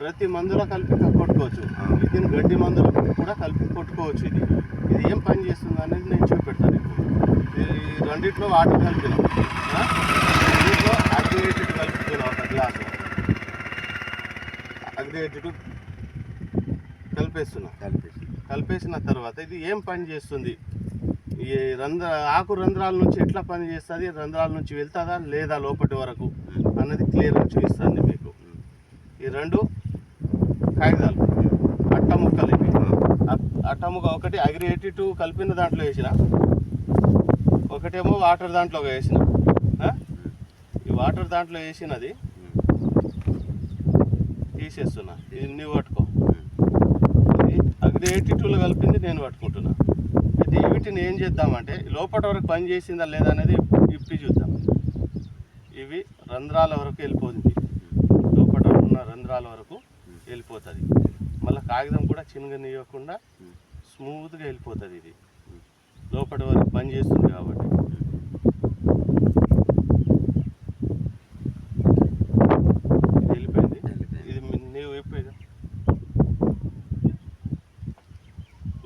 ప్రతి మందులో కలిపి కొట్టుకోవచ్చు విత్ ఇన్ గడ్డి మందులు కూడా కలిపి కొట్టుకోవచ్చు ఇది. ఇది ఏం పని చేస్తుంది అనేది నేను చూపెడతాను ఇప్పుడు ఈ రెండిట్లో వాటర్ కలిపినాం. ఆ? రెండిట్లో అగ్రియేటెడ్ కలుపుతున్నాం ఒక గ్లాసు అగ్రియేటెడ్ కలిపేస్తున్నా. కలిపేసి కలిపేసిన తర్వాత ఇది ఏం పని చేస్తుంది? ఈ రంధ్ర ఆకు రంధ్రాల నుంచి ఎట్లా పని చేస్తుంది? రంధ్రాల నుంచి వెళ్తుందా లేదా లోపటి వరకు? అన్నది క్లియర్గా చూపిస్తుంది మీకు. ఈ రెండు కాగితాలు అట్ట ముక్కలు ఇవి అట్- అట్ట ముక్క ఒకటి అగ్రి టూ కలిపిన దాంట్లో వేసిన. ఒకటేమో వాటర్ దాంట్లో వేసిన? ఈ వాటర్ దాంట్లో వేసినది తీసేస్తున్నా. ఇది నువ్వు పట్టుకో అగ్రి ఎయిటీ టూలో కలిపింది నేను పట్టుకుంటున్నా. అయితే వీటిని ఏం చేద్దామంటే లోపల వరకు పని చేసిందా లేదా అనేది ఇప్పి చూద్దాం. ఇవి రంధ్రాల వరకు వెళ్ళిపోతుంది. లోపల ఉన్న రంధ్రాల వరకు. వెళ్ళిపోతుంది. మళ్ళీ కాగితం కూడా చిన్నగనివ్వకుండా స్మూత్గా వెళ్ళిపోతుంది ఇది. లోపల వరకు పని చేస్తుంది కాబట్టి. వెళ్ళిపోయింది. ఇది నీవు ఇప్పుడు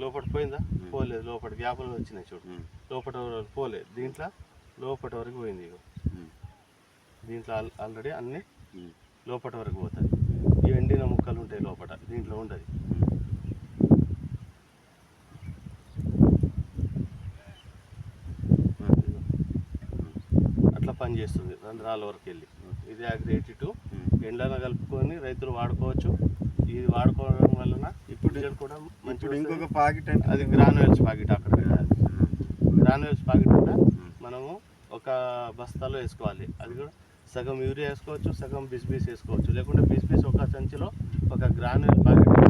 లోపల పోయిందా? పోలేదు. లోపల గ్యాపులు వచ్చినాయి చూడు. లోపల వరకు పోలేదు. దీంట్లో లోపల వరకు పోయింది దీంట్లో ఆల్- ఆల్రెడీ అన్ని లోపల వరకు పోతుంది. ఈ ఎండిన ముక్కలు ఉంటాయి లోపల దీంట్లో ఉండదు అట్లా పని చేస్తుంది రంధ్రాల వరకు వెళ్ళి ఇది అగ్రేటి టూ. ఎండ్లన కలుపుకొని రైతులు వాడుకోవచ్చు. ఇది వాడుకోవడం వలన ఇప్పుడు కూడా మంచిగా ఇంకొక. పాకెట్ అంటే అది గ్రానువల్స్ ప్యాకెట్ అక్కడ గ్రానువల్స్ ప్యాకెట్ కూడా మనము ఒక బస్తాలో వేసుకోవాలి. అది కూడా సగం యూరియా వేసుకోవచ్చు సగం బిస్బీస్ వేసుకోవచ్చు. లేకుంటే బిస్బీస్ ఒక సంచిలో ఒక గ్రానువల్ ప్యాకెట్